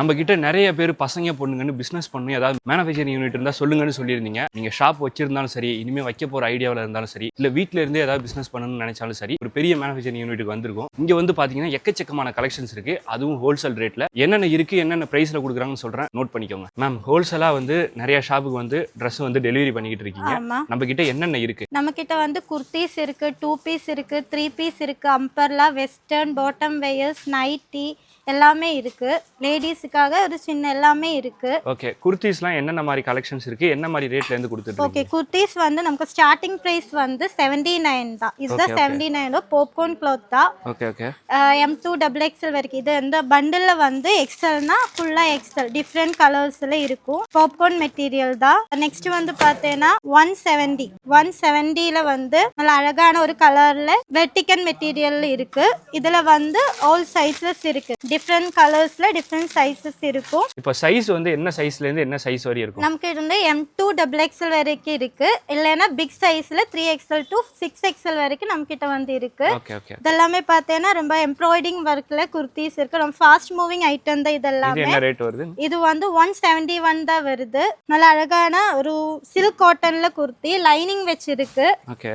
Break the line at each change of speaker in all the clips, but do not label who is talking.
நம்ம கிட்ட நிறைய பேர் பசங்க பொண்ணுங்கன்னு பிசினஸ் பண்ணி ஏதாவது மேனுஃபேக்சரிங் யூனிட் இருந்தா சொல்லுங்கன்னு சொல்லியிருந்தீங்க. நீங்க ஷாப் வச்சிருந்தாலும் சரி இனிமே வைக்க போற ஐடியாவில் இருந்தாலும் சரி இல்ல வீட்ல இருந்தே ஏதாவது பிசினஸ் பண்ணணும்னு நினைச்சாலும் சரி ஒரு பெரிய மேனுஃபேக்சரிங் யூனிட்டுக்கு வந்திருக்கும். இங்க வந்து பாத்தீங்கன்னா எக்கச்சக்கமான கலெக்ஷன்ஸ் இருக்கு. அதுவும் ஹோல்சேல் ரேட்ல என்னென்ன இருக்கு என்னென்ன பிரைஸ்ல கொடுக்குறாங்கன்னு சொல்றேன். நோட் பண்ணிக்கோங்க. மேம் ஹோல்சேலா வந்து நிறைய ஷாப்புக்கு வந்து ட்ரெஸ் வந்து டெலிவரி பண்ணிக்கிட்டு இருக்கீங்க. நம்ம கிட்ட என்னென்ன இருக்கு?
நம்ம கிட்ட வந்து குர்த்திஸ் இருக்கு டூ பீஸ் இருக்கு த்ரீ பீஸ் இருக்கு umbrella western bottom wears nighty எல்லாமே இருக்கு. லேடிஸுக்காக ஒரு சின்ன எல்லாமே இருக்கு.
ஓகே குர்த்திஸ்லாம் என்னென்ன மாதிரி கலெக்ஷன்ஸ் இருக்கு? என்ன மாதிரி ரேட்ல இருந்து கொடுத்துட்டு
ஓகே குர்த்திஸ் வந்து நமக்கு ஸ்டார்டிங் ப்ரைஸ் வந்து செவன்டி நைன் தான் இதுதான். செவன்டி நைன் பாப்கார்ன் க்ளாத் தான்.
Okay okay
M to double XL வரைக்கும். இது இந்த பண்டில் வந்து எக்ஸ்எல்னா ஃபுல்லாக எக்ஸ்எல் டிஃப்ரெண்ட் கலர்ஸில் இருக்கும். பாப்கார்ன் மெட்டீரியல் தான். நெக்ஸ்ட் வந்து பார்த்தீங்கன்னா ஒன் செவன்டி ஒன் செவன்டியில் வந்து நல்ல அழகான ஒரு கலரில் வெர்டிக்கன் மெட்டீரியல் இருக்கு. இதில் வந்து ஆல் சைஸஸ் இருக்கு. டிஃப்ரெண்ட் கலர்ஸில் டிஃப்ரெண்ட் சைஸஸ் இருக்கும்.
இப்போ சைஸ் வந்து என்ன சைஸ்ல இருந்து என்ன சைஸ் வரை இருக்கும்?
நமக்கு இருந்து எம் டூ டபுள் எக்ஸ்எல் வரைக்கும் இருக்கு. இல்லைன்னா பிக் சைஸில் three XL to six XL வரைக்கும் நம்ம கிட்ட வந்து இருக்கு. இதெல்லாமே பார்த்தீங்கன்னா ரொம்ப எம்ப்ராய்டிங் ஒர்க்கில் குர்த்திஸ் இருக்கு. ரொம்ப ஃபாஸ்ட் மூவிங் ஐட்டம் தான்
இது
இதெல்லாமே
என்ன ரேட் வருது?
இது வந்து ஒன் செவன்டி ஒன் தான் வருது. நல்ல அழகான ஒரு சில்க் காட்டன்ல குர்த்தி லைனிங் வச்சிருக்கு.
ஓகே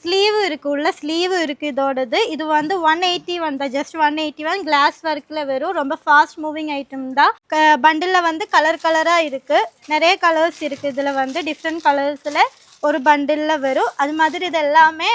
ஸ்லீவ் இருக்குது உள்ள ஸ்லீவ் இருக்குது இதோடது. இது வந்து ஒன் எயிட்டி ஒன் தான் just one eighty one glass ஒர்க்கில் வரும் ரொம்ப ஃபாஸ்ட் மூவிங் ஐட்டம் தான் க பண்டில் வந்து கலர் கலராக இருக்குது நிறைய கலர்ஸ் இருக்குது இதில் வந்து டிஃப்ரெண்ட் கலர்ஸில் ஒரு பண்டிலில் வரும் அது மாதிரி இது எல்லாமே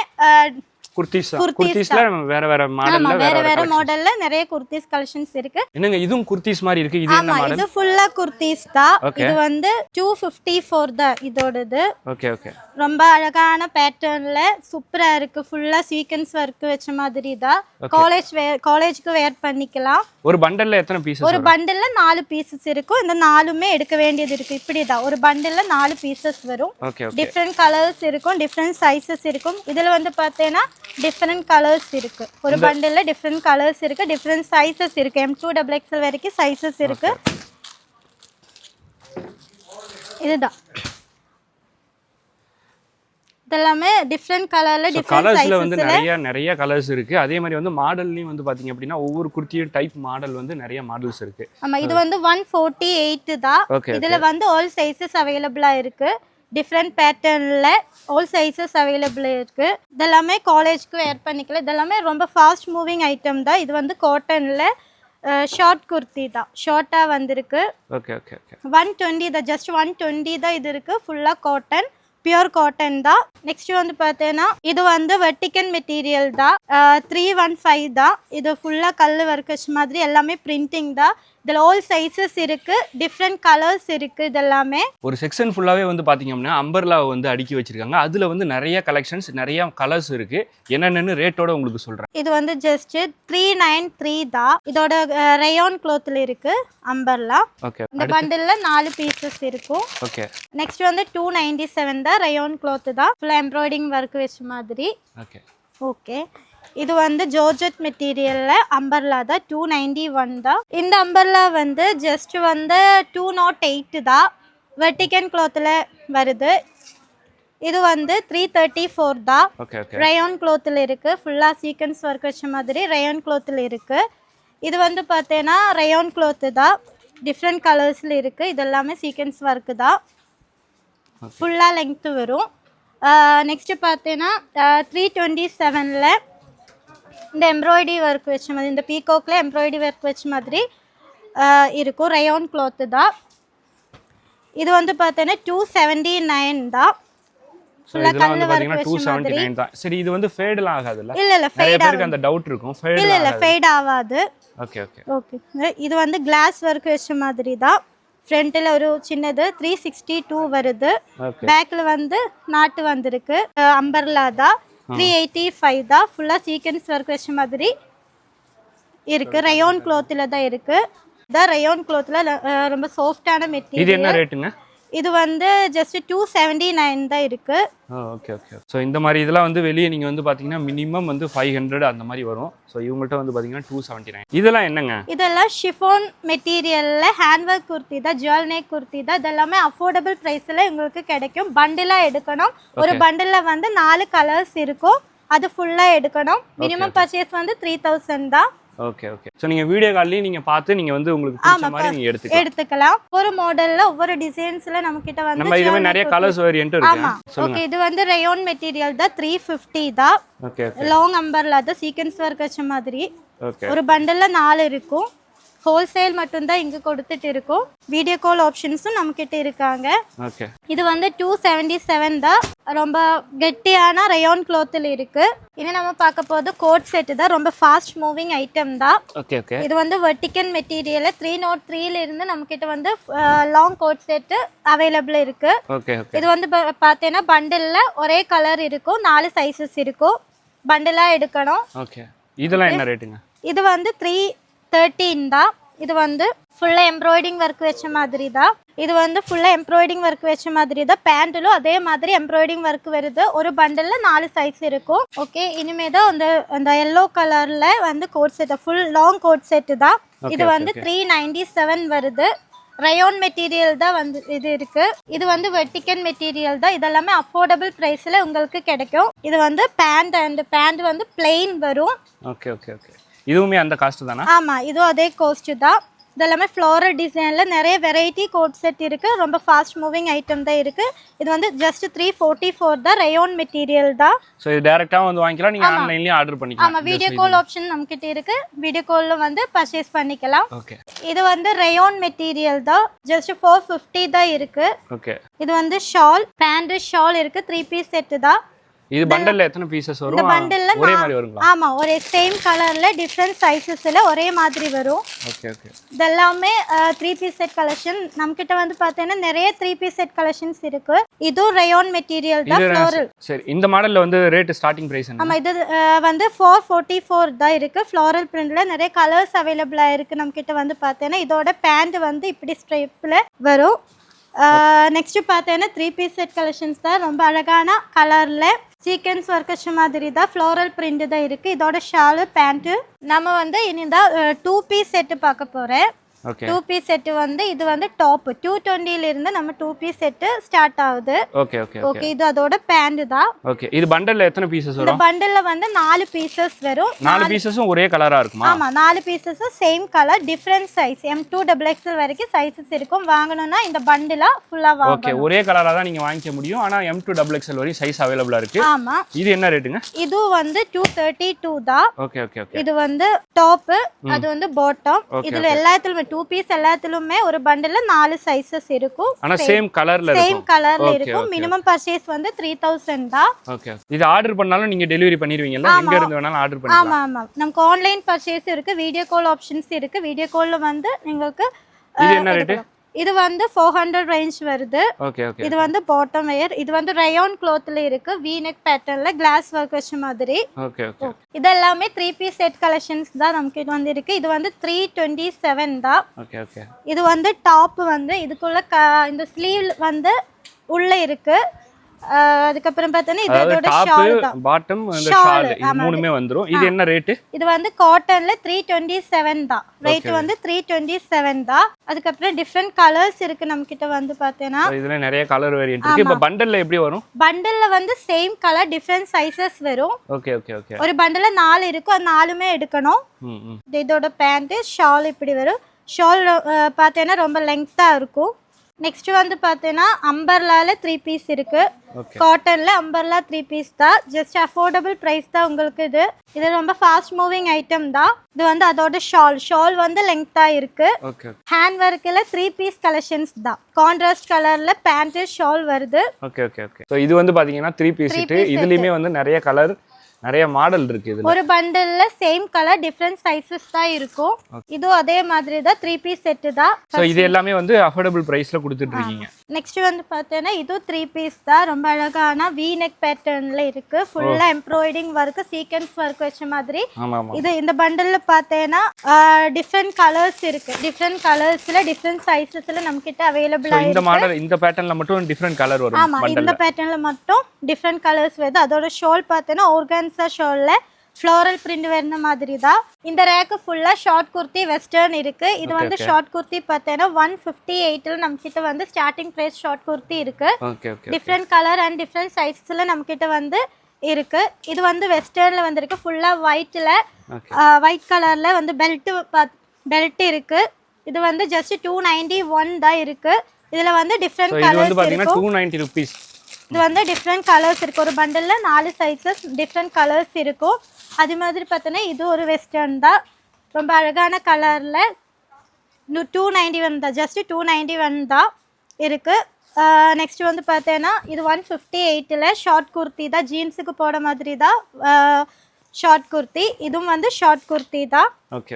குர்த்திஸ் தான்
குர்த்திஸ்
குர்த்திஸ்ல வேற வேற மாடல்ல
வேற
வேற.
மாடல்ல நிறைய குர்த்திஸ் கலெக்ஷன்ஸ் இருக்கு.
என்னங்க இதுவும் குர்த்திஸ் மாதிரி இருக்கு? இது என்ன மாடல்
இது ஃபுல்லா குர்த்திஸ் தான். இது வந்து டூ ஃபிஃப்டி ஃபோர் தான் இதோடது.
ஓகே ஓகே
ரொம்ப அழகான பேட்டர்ன்ல சூப்பரா இருக்கு. ஃபுல்லா சீக்வன்ஸ் ஒர்க் வச்ச மாதிரி தான். காலேஜ் வேர் காலேஜ்க்கு வேர் பண்ணிக்கலாம்.
ஒரு பண்டல்ல எத்தனை பீசஸ்
ஒரு பண்டில்ல நாலு பீசஸ் இருக்கும். இந்த நாலுமே எடுக்க வேண்டியது இருக்கு. இப்படிதான் ஒரு பண்டில்ல நாலு பீசஸ் வரும். டிஃப்ரெண்ட் கலர்ஸ் இருக்கும் டிஃப்ரெண்ட் சைஸஸ் இருக்கும். இதுல வந்து பார்த்தீங்கன்னா டிஃப்ரெண்ட் கலர்ஸ் இருக்கு. ஒரு பண்டில்ல டிஃப்ரெண்ட் கலர்ஸ் இருக்கு. டிஃப்ரெண்ட் சைஸஸ் இருக்கு. எம் டூ டபுள் எக்ஸ்எல் வரைக்கும் சைஸஸ் இருக்கு. இதுதான். இதெல்லாமே டிஃப்ரெண்ட் கலர்ல டிஃப்ரெண்ட்
கலர்ஸ்ல வந்து நிறைய நிறைய கலர்ஸ் இருக்கு. அதே மாதிரி வந்து மாடல்லையும் வந்து பாத்தீங்க அப்படின்னா ஒவ்வொரு குர்த்தியும் டைப் மாடல் வந்து நிறைய மாடல்ஸ் இருக்கு.
ஆமா இது வந்து ஒன் ஃபோர்ட்டி எயிட் தான்.
ஓகே
இதுல வந்து ஆல் சைஸஸ் அவைலபிளா இருக்கு. டிஃப்ரெண்ட் பேட்டர்ன்ல ஆல் சைஸஸ் அவைலபிள் இருக்கு. இதெல்லாமே காலேஜ்க்கு வேர் பண்ணிக்கலாம் இதெல்லாமே ரொம்ப ஃபாஸ்ட் மூவிங் ஐட்டம் தான். இது வந்து காட்டன்ல ஷார்ட் குர்த்தி தான். ஷார்ட்டாக வந்திருக்கு.
Okay okay okay
one twenty தான். ஜஸ்ட் ஒன் டுவெண்ட்டி தான் இது இருக்கு. ஃபுல்லாக காட்டன் பியூர் காட்டன் தான். நெக்ஸ்ட் வந்து பார்த்தீங்கன்னா இது வந்து வெர்டிக்கன் மெட்டீரியல் தான். த்ரீ ஒன் ஃபைவ் தான். இது ஃபுல்லாக கல் ஒர்க்கஸ் மாதிரி எல்லாமே பிரிண்டிங் தான். இதில் ஆல் சைஸஸ் இருக்கு டிஃப்ரெண்ட் கலர்ஸ் இருக்கு இதெல்லாமே.
ஒரு செக்ஷன் ஃபுல்லாவே வந்து பாத்தீங்க அப்படின்னா அம்பர்லாவை வந்து அடுக்கி வச்சிருக்காங்க. அதுல வந்து நிறைய கலெக்ஷன்ஸ் நிறைய கலர்ஸ் இருக்கு. என்னென்னு ரேட்டோட உங்களுக்கு சொல்றேன்.
இது வந்து ஜஸ்ட் த்ரீ நைன் த்ரீ தான். இதோட ரேயான் க்ளோத்தில் இருக்கு அம்பர்லா
ஓகே
இந்த பண்டில்ல நாலு பீசஸ் இருக்கும்.
ஓகே
நெக்ஸ்ட் வந்து டூ நைன்டி செவன் தான் ரயோன் க்ளாத் தான். ஃபுல்லாக எம்ப்ராய்டிங் ஒர்க் வச்ச மாதிரி.
ஓகே
ஓகே இது வந்து ஜோர்ஜெட் மெட்டீரியலில் அம்பர்லா தான் டூ நைன்டி ஒன் தான். இந்த அம்பர்லா வந்து ஜஸ்ட் வந்து டூ நாட் எயிட்டு தான். வெர்டிகன் க்ளாத்தில் வருது. இது வந்து த்ரீ தேர்ட்டி ஃபோர் தான் ரயான் க்ளோத்தில் இருக்குது ஃபுல்லாக சீக்வன்ஸ் ஒர்க் வச்ச மாதிரி ரயான் க்ளோத்தில் இருக்குது இது வந்து பார்த்தீங்கன்னா ரயான் க்ளோத்து தான். டிஃப்ரெண்ட் கலர்ஸில் இருக்குது இது எல்லாமே சீக்வன்ஸ் ஒர்க்கு தான். ஃபுல்லாக லெங்க்த்து வரும். நெக்ஸ்ட்டு பார்த்தீங்கன்னா த்ரீ டுவெண்ட்டி செவனில் இந்த எம்ப்ராய்டரி ஒர்க் வச்ச மாதிரி இந்த பீகாக்கில் எம்ப்ராய்டரி ஒர்க் வச்ச மாதிரி இருக்கும். ரயான் க்ளாத்து தான். இது வந்து பார்த்தீங்கன்னா டூ செவன்டி நைன் தான் ஃபுல்லாக கல் ஒர்க் வச்ச மாதிரி.
சரி இது வந்து ஃபேடெல்லாம் ஆகாதுல்ல?
இல்லை இல்லை ஃபேட்
அந்த டவுட் இருக்கும்.
இல்லை இல்லை ஃபேட் ஆகாது.
ஓகே ஓகே
ஓகே இது வந்து கிளாஸ் ஒர்க் வச்ச மாதிரி தான். ஃப்ரண்ட்டில் ஒரு சின்னது த்ரீ சிக்ஸ்டி டூ வருது பேக்கில் வந்து நாட்டு வந்திருக்கு. அம்பர்லா தான். த்ரீ எயிட்டி ஃபைவ் தான் ஃபுல்லாக சீக்வன்ஸ் ஒர்க் வச்ச மாதிரி இருக்கு. ரயோன் க்ளோத்தில் தான் இருக்கு. இதான் ரயோன் க்ளோத்தில் ரொம்ப சாஃப்டான
இது
மெட்டீரியல்
என்ன ரேட்டுங்க
இது வந்து ஜஸ்ட் டூ செவன்டி நைன் தான் இருக்கு.
ஓகே ஓகே ஸோ இந்த மாதிரி இதெல்லாம் வந்து வெளியே நீங்கள் வந்து பார்த்தீங்கன்னா மினிமம் வந்து ஃபைவ் ஹண்ட்ரட் அந்த மாதிரி வரும். ஸோ இவங்கள்ட்ட வந்து பார்த்தீங்கன்னா டூ செவன்ட்டி நைன் இதெல்லாம் என்னங்க?
இதெல்லாம் ஷிஃபோன் மெட்டீரியலில் ஹேண்ட்ஒர்க் குர்த்தி தான் ஜுவல் நெக் குர்த்தி தான் இதெல்லாமே அஃபோர்டபுள் ப்ரைஸில் உங்களுக்கு கிடைக்கும். பண்டிலாக எடுக்கணும். ஒரு பண்டிலில் வந்து நாலு கலர்ஸ் இருக்கும். அது ஃபுல்லாக எடுக்கணும். மினிமம் பர்ச்சேஸ் வந்து த்ரீ தௌசண்ட் தான்.
ஓகே ஓகே ஸோ நீங்க வீடியோ கால்லையும் நீங்க பார்த்து நீங்க வந்து உங்களுக்கு பிடிச்ச மாதிரி நீங்க எடுத்துக்கலாம்.
எடுத்துக்கலாம். ஒரு மாடல்ல ஒவ்வொரு டிசைன்ஸ்ல நம்ம கிட்ட வந்து
நம்ம இதுவே நிறைய கலர்ஸ் வேரியன்ட் இருக்கு.
ஓகே இது வந்து ரயோன் மெட்டீரியல் தான். த்ரீ ஃபிஃப்டி தான்.
ஓகே
லாங் அம்பர்ல தான் சீக்வன்ஸ் ஒர்க் வச்ச மாதிரி. ஒரு பண்டல்ல நாலு இருக்கும். ஹோல்சேல் மட்டும்தான் இங்க கொடுத்துட்டு இருக்கோம். வீடியோ கால் ஆப்ஷன்ஸும் நம்ம கிட்ட இருக்காங்க.
ஓகே
இது வந்து டூ செவன்டி செவன் தான். ரொம்ப கெட்டியான ரயோன் கிளாத்தில் இருக்கு. இனி நம்ம பார்க்க போகிறது கோட் செட்டு தான். ரொம்ப ஃபாஸ்ட் மூவிங் ஐட்டம் தான்.
ஓகே ஓகே
இது வந்து வெர்டிக்கன் மெட்டீரியல் த்ரீ நோட் த்ரீல இருந்து நம்ம கிட்ட வந்து லாங் கோட் செட்டு அவைலபிள் இருக்கு.
ஓகே ஓகே
இது வந்து பார்த்தீங்கன்னா பண்டில்ல ஒரே கலர் இருக்கும். நாலு சைஸஸ் இருக்கும். பண்டிலா எடுக்கணும்.
ஓகே இதெல்லாம் என்ன ரேட்டுங்க
இது வந்து த்ரீ தேர்ட்டின் தான் இது வந்து ஃபுல்லாக எம்ப்ராய்டிங் ஒர்க் வச்ச மாதிரி தான் இது வந்து ஃபுல்லாக எம்ப்ராய்டிங் ஒர்க் வச்ச மாதிரி தான் பேண்ட்டிலும் அதே மாதிரி எம்ப்ராய்டிங் ஒர்க் வருது. ஒரு பண்டலில் நாலு சைஸ் இருக்கும். ஓகே இனிமே தான் அந்த அந்த எல்லோ கலரில் வந்து coat set full long coat set தான் இது வந்து த்ரீ நைன்டி செவன் வருது. ரயோன் மெட்டீரியல் தான் வந்து இது இருக்கு. இது வந்து வெர்டிக்கன் மெட்டீரியல் தான் இதெல்லாமே அஃபோர்டபுள் ப்ரைஸில் உங்களுக்கு கிடைக்கும். இது வந்து பேண்ட் அண்ட் பேண்ட் வந்து பிளெயின் வரும்.
ஓகே ஓகே ஓகே இதுவுமே அந்த காஸ்ட் தானா?
ஆமா இதுவும் அதே கோஸ்ட் தான். இதெல்லாமே ஃப்ளோரல் டிசைனில் நிறைய வெரைட்டி கோட் செட் இருக்கு. ரொம்ப ஃபாஸ்ட் மூவிங் ஐட்டம் தான் இருக்கு. இது வந்து ஜஸ்ட் த்ரீ ஃபோர்ட்டி ஃபோர் தான் ரயோன் மெட்டீரியல் தான்.
ஸோ இது டேரெக்டாக வந்து வாங்கிக்கலாம். நீங்கள் ஆன்லைன்லேயும் ஆர்டர்
ஆமா
பண்ணிக்கலாம்
வீடியோ கால் ஆப்ஷன் நம்மக்கிட்ட இருக்கு. வீடியோ காலில் வந்து பர்ச்சேஸ் பண்ணிக்கலாம்.
ஓகே
இது வந்து ரயோன் மெட்டீரியல் தான். ஜஸ்ட் ஃபோர் ஃபிஃப்டி தான் இருக்கு.
ஓகே
இது வந்து ஷால் பேண்ட் ஷால் இருக்கு. த்ரீ பீஸ் செட்டு தான்.
இது பண்டல்ல எத்தனை பீசஸ்
இந்த
வரும்?
பண்டில்ல
ஒரே மாதிரி வருங்களா?
ஆமா ஒரே சேம் கலர்ல டிஃப்ரெண்ட் சைஸஸ்ல ஒரே மாதிரி வரும்.
ஓகே ஓகே
இதெல்லாமே த்ரீ பீஸ் செட் கலெக்ஷன் நம்மக்கிட்ட வந்து பார்த்தீங்கன்னா நிறைய த்ரீ பீஸ் செட் கலெக்ஷன்ஸ் இருக்கு. இதுவும் ரயோன் மெட்டீரியல் தான் ஃப்ளோரல்
சரி இந்த மாடல்ல வந்து ரேட் ஸ்டார்டிங் பிரைஸ் என்ன?
ஆமா இது வந்து ஃபோர் ஃபோர்ட்டி ஃபோர் தான் இருக்கு. ஃப்ளோரல் பிரிண்ட்ல நிறைய கலர்ஸ் அவைலபிளாக இருக்கு. நம்மக்கிட்ட வந்து பார்த்தீங்கன்னா இதோட பேண்ட் வந்து இப்படி ஸ்ட்ரைப்பில் வரும். நெக்ஸ்ட் பார்த்தீங்கன்னா த்ரீ பீஸ் செட் கலெக்ஷன்ஸ் தான். ரொம்ப அழகான கலரில் சீக்வன்ஸ் ஒர்க் மாதிரி தான் ஃப்ளோரல் பிரிண்ட் தான் இருக்குது இதோட ஷாலு பேண்ட்டு நம்ம வந்து இனி தான் டூ பீஸ் செட்டு பார்க்க போகிறேன் டூ பீஸ் செட்டு வந்து இது வந்து டாப் டூ இருந்து நம்ம டூ பீஸ் செட்டு ஸ்டார்ட் ஆகுது.
ஓகே ஓகே ஓகே
ஓகே இது அதோட பேண்ட் தான்
ஓகே இது பண்டல்ல எத்தனை பீசஸ்
இந்த
வரும்?
பண்டில்ல வந்து நாலு பீசஸ் வரும்.
நாலு பீசஸும் ஒரே கலரா இருக்குமா?
ஆமா நாலு பீசஸும் same colour different size M to double XL வரைக்கும் சைஸஸ் இருக்கும். வாங்கணும்னா இந்த பண்டிலா ஃபுல்லா
ஓகே
வாங்கணும்.
ஒரே கலரா தான் நீங்க வாங்கிக்க முடியும். ஆனா எம் டூ டபுள் எக்ஸ்எல் வரையும் சைஸ் அவைலபிளா இருக்கு.
ஆமா.
இது என்ன ரேட்டுங்க
இது வந்து டூ தேர்ட்டி டூ தான்
ஓகே ஓகே ஓகே
இது வந்து டாப் அது வந்து பாட்டம் இதுல எல்லாத்துலயுமே டூ பீஸ் எல்லாத்துலயுமே ஒரு பண்டில்ல நாலு சைஸஸ் இருக்கும்.
ஆனா சேம் கலர்ல
சேம் கலர்ல இருக்கும். மினிமம் பர்ச்சேஸ் வந்து த்ரீ தௌசண்ட் தான்.
ஓகே இது ஆர்டர் பண்ணாலும் நீங்க டெலிவரி பண்ணிடுவீங்கல்ல? எங்க இருந்து வேணாலும் ஆர்டர் பண்ணிக்கலாம்.
ஆமா ஆமா. நமக்கு ஆன்லைன் பர்ச்சேஸ் இருக்கு. வீடியோ கால் ஆப்ஷன்ஸ் இருக்கு. வீடியோ கால்ல வந்து உங்களுக்கு
இது என்ன rate?
இது வந்து ஃபோர் ஹண்ட்ரட் ரேஞ்ச் வருது. இது வந்து பாட்டம் வேர் இது வந்து ரயோன் க்ளோத்ல இருக்கு. வீனெக் பேட்டர்ன்ல கிளாஸ் ஒர்க் வச்ச மாதிரி. இது எல்லாமே த்ரீ பீஸ் செட் கலெக்ஷன்ஸ் தான் நமக்கு இது வந்து இருக்கு இது வந்து த்ரீ டுவெண்ட்டி செவன் தான் இது வந்து டாப் வந்து இதுக்குள்ள இந்த ஸ்லீவ் வந்து உள்ள இருக்கு. அதுக்கப்புறம் பார்த்தோன்னா இது இதோட ஷால்
பாட்டம் ஷால் மூணுமே வந்துரும். இது என்ன ரேட்டு
இது வந்து காட்டன்ல த்ரீ டுவெண்ட்டி செவன் தான் ரேட் வந்து த்ரீ டுவெண்ட்டி செவன் தான். அதுக்கப்புறம் டிஃப்ரெண்ட் கலர்ஸ் இருக்கு நம்ம கிட்ட வந்து பார்த்தேன்னா.
இதுல நிறைய கலர் வேரியன்ட் இருக்கு. இப்போ பண்டல்ல எப்படி வரும்?
பண்டல்ல வந்து சேம் கலர் டிஃப்ரெண்ட் சைஸஸ் வரும்.
ஓகே ஓகே ஓகே
ஒரு பண்டல்ல நாலு இருக்கும் அது நாலுமே எடுக்கணும். இதோட பேண்ட்டு ஷால் இப்படி வரும். ஷால் பார்த்தீங்கன்னா ரொம்ப லெங்க்த்தாக இருக்கும். நெக்ஸ்ட் வந்து பார்த்தீங்கன்னா அம்பர்லால த்ரீ பீஸ் இருக்கு. காட்டன்ல அம்பர்லா த்ரீ பீஸ் தான். ஜஸ்ட் அஃபோர்டபுள் ப்ரைஸ் தான் உங்களுக்கு இது. இது ரொம்ப ஃபாஸ்ட் மூவிங் ஐட்டம் தான். இது வந்து அதோட ஷால் ஷால் வந்து லெங்க்த்தாக இருக்கு. ஹேண்ட் ஒர்க்கில் த்ரீ பீஸ் கலெக்ஷன்ஸ் தான். கான்ட்ராஸ்ட் கலரில் பேண்ட்டு ஷால் வருது.
ஓகே ஓகே ஓகே ஸோ இது வந்து பாத்தீங்கன்னா த்ரீ பீஸ் இதுலயுமே வந்து நிறைய கலர் நிறைய மாடல் இருக்கு இதுல.
ஒரு பண்டல்ல சேம் கலர் டிஃப்ரெண்ட் சைஸஸ் தான் இருக்கும். இதுவும் அதே மாதிரி தான் த்ரீ பீஸ் செட்டு தான்.
ஸோ இது எல்லாமே வந்து அஃபோர்டபுள் ப்ரைஸ்ல கொடுத்துட்டு இருக்கீங்க.
நெக்ஸ்ட் வந்து பார்த்தீங்கன்னா இதுவும் த்ரீ பீஸ் தான். ரொம்ப அழகான வி நெக் பேட்டர்ன்ல இருக்கு. ஃபுல்லா எம்ப்ராய்டிங் ஒர்க் சீக்வன்ஸ் ஒர்க் வச்ச மாதிரி. இது இந்த பண்டல்ல பார்த்தேன்னா டிஃப்ரெண்ட் கலர்ஸ் இருக்கு. டிஃப்ரெண்ட் கலர்ஸ்ல டிஃப்ரெண்ட் சைஸஸ்ல நம்ம கிட்ட அவைலபிள்
ஸோ இந்த மாடல் இந்த பேட்டர்ன்ல மட்டும் டிஃப்ரெண்ட் கலர் வரும்
ஆமா இந்த பேட்டர்ன்ல மட்டும் டிஃப்ரெண்ட் கலர்ஸ் வருது. அதோட ஷால் பார்த்தீங்கன்னா ஆர்கான்சா ஷால்ல ஃப்ளோரல் பிரிண்ட் வருന്ന மாதிரி தான் இந்த ரேக்கு ஃபுல்லாக ஷார்ட் குர்த்தி வெஸ்டர்ன் இருக்கு. இது வந்து ஷார்ட் குர்த்தி பார்த்தீங்கன்னா ஒன் ஃபிஃப்டி எயிட்டில் நம்ம கிட்ட வந்து ஸ்டார்டிங் ப்ரைஸ் ஷார்ட் குர்த்தி இருக்கு. டிஃப்ரெண்ட் கலர் அண்ட் டிஃப்ரெண்ட் சைஸஸில் நம்ம கிட்ட வந்து இருக்கு. இது வந்து வெஸ்டர்னில் வந்திருக்கு. ஃபுல்லாக ஒயிட்டில்
ஓகே
ஒயிட் கலரில் வந்து பெல்ட்டு பெல்ட் இருக்கு. இது வந்து ஜஸ்ட் டூ நைன்டி ஒன் தான் இருக்கு. இதில் வந்து டிஃப்ரெண்ட் கலர்ஸ்
பார்த்தீங்கன்னா
இது வந்து டிஃப்ரெண்ட் கலர்ஸ் இருக்கு. ஒரு பண்டலில் நாலு சைஸஸ் டிஃப்ரெண்ட் கலர்ஸ் இருக்கும் அது மாதிரி பார்த்தோன்னா இது ஒரு வெஸ்டர்ன் தான். ரொம்ப அழகான கலரில் டூ நைன்டி ஒன் தான். ஜஸ்ட் டூ நைன்டி ஒன் தான் இருக்குது நெக்ஸ்ட் வந்து பார்த்தேன்னா இது ஒன் ஃபிஃப்டி எயிட்டில் ஷார்ட் குர்த்தி தான். ஜீன்ஸுக்கு போட மாதிரி தான். ஷார்ட் குர்த்தி இதுவும் வந்து ஷார்ட் குர்த்தி தான்.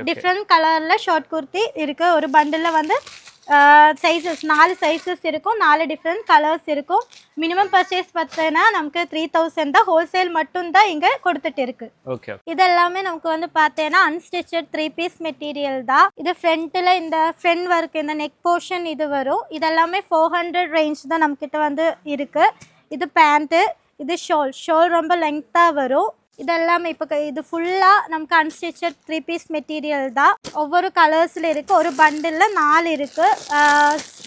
டிஃப்ரெண்ட் கலரில் ஷார்ட் குர்த்தி இருக்குது ஒரு பண்டிலில் வந்து சைஸஸ் நாலு சைஸஸ் இருக்கும் நாலு டிஃப்ரெண்ட் கலர்ஸ் இருக்கும். மினிமம் பர்ச்சேஸ் பார்த்தீங்கன்னா நமக்கு த்ரீ தௌசண்ட் தான். ஹோல்சேல் மட்டும்தான் இங்கே கொடுத்துட்டு இருக்கு.
ஓகே
இதெல்லாமே நமக்கு வந்து பார்த்தேன்னா அன்ஸ்டிச்சட் த்ரீ பீஸ் மெட்டீரியல் தான். இது ஃப்ரண்ட்டில் இந்த ஃப்ரண்ட் ஒர்க் இந்த நெக் போர்ஷன் இது வரும். இதெல்லாமே ஃபோர் ஹண்ட்ரட் ரேஞ்ச் தான் நம்மக்கிட்ட வந்து இருக்குது இது பேண்ட்டு இது ஷால் ஷால் ரொம்ப லெங்க்த்தாக வரும். இதெல்லாமே இப்போ க- இது ஃபுல்லாக நமக்கு அன்ஸ்டிச்சட் த்ரீ பீஸ் மெட்டீரியல் தான். ஒவ்வொரு கலர்ஸில் இருக்குது ஒரு பண்டிலில் நாலு இருக்குது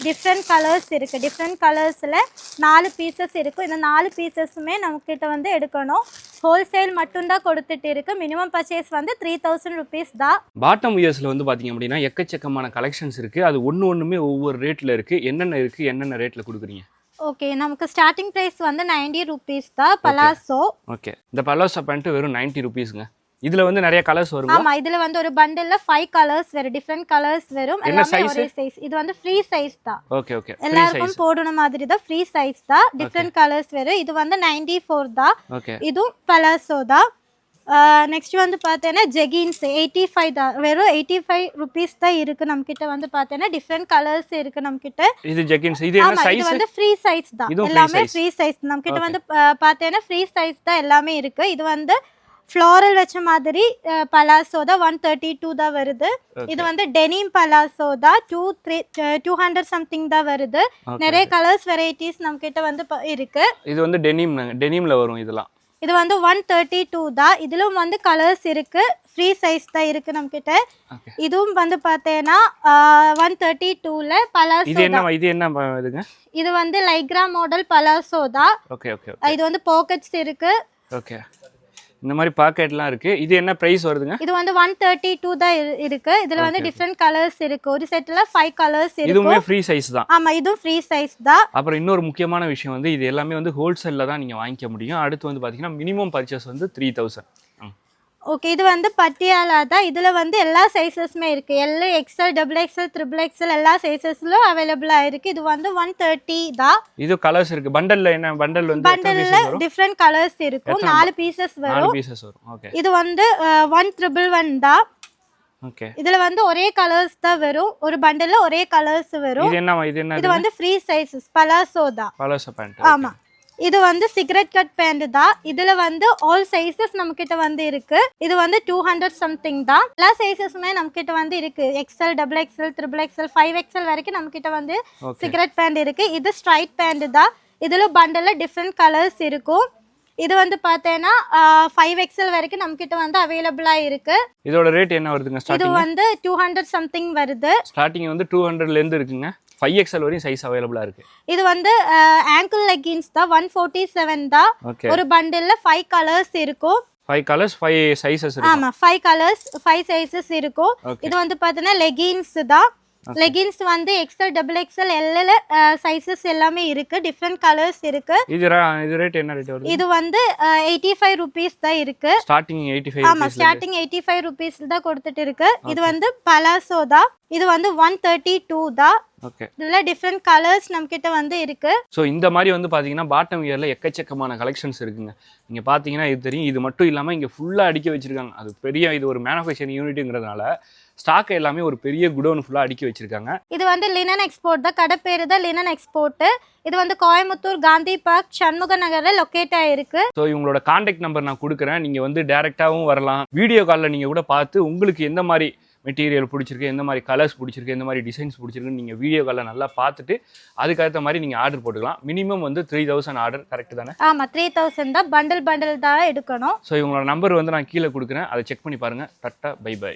டிஃப்ரெண்ட் கலர்ஸ் இருக்குது டிஃப்ரெண்ட் கலர்ஸில் நாலு பீசஸ் இருக்கும் இந்த நாலு பீசஸுமே நம்மக்கிட்ட வந்து எடுக்கணும். ஹோல்சேல் மட்டும்தான் கொடுத்துட்டு இருக்கு. மினிமம் பர்ச்சேஸ் வந்து த்ரீ தௌசண்ட் ருபீஸ் தான்.
பாட்டம் இயர்ஸில் வந்து பார்த்தீங்க அப்படின்னா எக்கச்சக்கமான கலெக்ஷன்ஸ் இருக்குது அது ஒன்று ஒன்றுமே ஒவ்வொரு ரேட்டில் இருக்குது என்னென்ன இருக்குது என்னென்ன ரேட்டில் கொடுக்குறீங்க?
ஓகே நமக்கு ஸ்டார்டிங் ப்ரைஸ் வந்து நைன்டி ருபீஸ் தான் பலாசோ
ஓகே இந்த பலோசா பேண்ட்டு வெறும் நைன்ட்டி ருபீஸுங்க இதில் வந்து நிறைய கலர்ஸ் வருமா?
ஆமா இதுல வந்து ஒரு பண்டில்ல ஃபைவ் கலர்ஸ் வரும் டிஃப்ரெண்ட் கலர்ஸ் வரும் எல்லாமே? ஒரே சைஸ் இது வந்து ஃப்ரீ சைஸ் தான்.
ஓகே ஓகே
எல்லாருக்கும் போடணும் மாதிரி தான் ஃப்ரீ சைஸ் தான். டிஃப்ரெண்ட் கலர்ஸ் வரும் இது வந்து நைன்டி ஃபோர் தான்.
ஓகே
இதுவும் பலாசோ தான். நெக்ஸ்ட் வந்து பார்த்தேன்னா ஜெகின்ஸ் எயிட்டி ஃபைவ் தான் வெறும் எயிட்டி ஃபைவ் ருபீஸ் தான் இருக்கு நம்மக்கிட்ட வந்து பார்த்தேன்னா. டிஃப்ரெண்ட் கலர்ஸ் இருக்கு நம்மக்கிட்ட
இது ஜெகின்ஸ் இது என்ன
ஆமா இது வந்து ஃப்ரீ சைஸ் தான். எல்லாமே. ஃப்ரீ சைஸ் நம்ம கிட்ட. வந்து ப- பார்த்தேன்னா ஃப்ரீ சைஸ் தான் எல்லாமே இருக்கு. இது வந்து ஃப்ளோரல் வச்ச மாதிரி பலாசோ தான் ஒன் தேர்ட்டி டூ தான் வருது. இது வந்து டெனிம் பலாசோ தான் two three two hundred something தான் வருது. நிறைய கலர்ஸ் வெரைட்டிஸ் நம்ம கிட்ட வந்து இருக்கு.
இது வந்து டெனிம் டெனிமில் வரும் இதெல்லாம்.
இது வந்து ஒன் தேர்ட்டி டூ தான். இதிலும் வந்து கலர்ஸ் இருக்கு. ஃப்ரீ சைஸ் தான் இருக்கு நம்ம கிட்ட
Okay.
இதுவும் வந்து பார்த்தேன்னா ஒன் தேர்ட்டி டூல பலாசோ
இது என்ன இது என்ன இதுங்க?
இது வந்து லைக்ரா மாடல் பலாசோ தான்.
ஓகே ஓகே
இது வந்து பாக்கெட்ஸ் இருக்கு.
ஓகே இந்த மாதிரி பாக்கெட்லாம் இருக்குது இது என்ன ப்ரைஸ் வருதுங்க?
இது வந்து ஒன் தேர்ட்டி டூ தான் இரு- இருக்கு. இதுல வந்து டிஃப்ரெண்ட் கலர்ஸ் இருக்கு. ஒரு செட்ல ஃபைவ் கலர்ஸ்
இதுவுமே
இருக்கும்
ஃப்ரீ சைஸ் தான்.
ஆமா இதுவும் ஃப்ரீ சைஸ் தான்.
அப்புறம் இன்னொரு முக்கியமான விஷயம் வந்து இது எல்லாமே வந்து ஹோல்சேலில் தான் நீங்கள் வாங்கிக்க முடியும். அடுத்து வந்து பார்த்தீங்கன்னா மினிமம் பர்ச்சேஸ் வந்து த்ரீ தௌசண்ட்
ஓகே இது வந்து பட்டியாலா தான் இதுல வந்து எல்லா சைஸஸுமே இருக்கு. L XL double XL triple XL எல்லா சைஸஸ்லும் அவைலபிளா இருக்கு. இது வந்து ஒன் தேர்ட்டி தான்.
இது கலர்ஸ் இருக்குது பண்டலில் என்ன? பண்டல் வந்து
பண்டல்ல டிஃப்ரெண்ட் கலர்ஸ் இருக்கும். நாலு பீசஸ் வரும்.
பீசஸ் வரும். ஓகே
இது வந்து ஒன் ட்ரிபிள் ஒன் தான்.
ஓகே
இதுல வந்து ஒரே கலர்ஸ் தான் வரும். ஒரு பண்டல்ல ஒரே கலர்ஸ் வரும்.
இது என்ன இது என்ன
இது வந்து ஃப்ரீ சைஸஸ் பலாசோ தான்.
பலோசா பேண்ட்
ஆமா. இது வந்து சிகரெட் கட் பேண்ட் தான். இதுல வந்து ஆல் சைஸஸ் நம்ம கிட்ட வந்து இருக்கு. இது வந்து டூ ஹண்ட்ரட் சம்திங் தான். எல்லா சைஸஸுமே நம்ம கிட்ட வந்து இருக்கு. XL double XL triple XL five XL வரைக்கும் நம்ம கிட்ட வந்து சிகரெட் பேண்ட் இருக்கு. இது ஸ்ட்ரைட் பேண்ட் தான். இதுல பண்டல்ல டிஃப்ரெண்ட் கலர்ஸ் இருக்கும். இது வந்து பார்த்தேன்னா ஃபைவ் எக்ஸ்எல் வரைக்கும் நம்ம கிட்ட வந்து அவைலபிளா இருக்கு.
இதோட ரேட் என்ன வருதுங்க?
இது வந்து டூ ஹண்ட்ரட் சம்திங் வருது.
ஸ்டார்டிங் வந்து டூ ஹண்ட்ரட்லேருந்து இருக்குங்க. ஃபைவ் எக்ஸ்எல் வரையும் சைஸ் அவைலபிளாக இருக்குது
இது வந்து ஆங்கிள் லெகின்ஸ் தான் ஒன் ஃபோர்ட்டி செவன் தான் ஒரு பண்டில்ல ஃபைவ் கலர்ஸ் இருக்கும்.
ஃபைவ் கலர்ஸ் ஃபைவ் சைஸஸ் இருக்கும்.
ஆமா ஃபைவ் கலர்ஸ் ஃபைவ் சைஸஸ் இருக்கும். இது வந்து பார்த்தீங்கன்னா லெகின்ஸ் தான். லெகின்ஸ் வந்து XL double XL LL sizes எல்லாமே இருக்கு. டிஃப்ரெண்ட் கலர்ஸ் இருக்கு.
இது இது ரேட் என்ன ரேட் வருது?
இது வந்து எயிட்டி ஃபைவ் ருபீஸ் தான் இருக்கு.
ஸ்டார்டிங் எயிட்டி ஃபைவ்
ஆமா ஸ்டார்டிங் எயிட்டி ஃபைவ் ருபீஸ் தான் கொடுத்துட்டு இருக்கு. இது வந்து பலாசோ தான். இது வந்து ஒன் தேர்ட்டி டூ தான்.
ஓகே
இதுல டிஃப்ரெண்ட் கலர்ஸ் நம்ம கிட்ட வந்து இருக்கு.
ஸோ இந்த மாதிரி வந்து பார்த்தீங்கன்னா பாட்டம் இயரில் எக்கச்சக்கமான கலெக்ஷன்ஸ் இருக்குங்க. நீங்கள் பார்த்தீங்கன்னா இது தெரியும். இது மட்டும் இல்லாமல் இங்கே ஃபுல்லாக அடிக்க வச்சிருக்காங்க. அது பெரிய இது ஒரு மேனுஃபேக்சரிங் யூனிட்டுங்கிறதுனால ஸ்டாக் எல்லாமே ஒரு பெரிய குடோன் ஃபுல்லாக அடிக்க வச்சிருக்காங்க.
இது வந்து லினன் எக்ஸ்போர்ட் தான். கடை பேரு தான் லினன் எக்ஸ்போர்ட் இது வந்து கோயம்புத்தூர் காந்தி பார்க் சண்முக நகர்ல லொக்கேட் ஆயிருக்கு.
ஸோ இவங்களோட காண்டாக்ட் நம்பர் நான் கொடுக்குறேன். நீங்கள் வந்து டேரெக்டாகவும் வரலாம். வீடியோ காலில் நீங்கள் கூட பார்த்து உங்களுக்கு எந்த மாதிரி மெட்டீரியல் பிடிச்சிருக்கு எந்த மாதிரி கலர்ஸ் பிடிச்சிருக்கு எந்த மாதிரி டிசைன்ஸ் பிடிச்சிருக்குன்னு நீங்கள் வீடியோ காலில் நல்லா பார்த்துட்டு அதுக்கேற்ற மாதிரி நீங்கள் ஆர்டர் போட்டுக்கலாம். மினிமம் வந்து த்ரீ தௌசண்ட் ஆர்டர் கரெக்ட் தானே?
ஆமா த்ரீ தௌசண்ட் தான் பண்டில் பண்டில் தான் எடுக்கணும்.
ஸோ இவங்களோட நம்பர் வந்து நான் கீழே கொடுக்குறேன். அதை செக் பண்ணி பாருங்கள் கரெக்டாக பை பை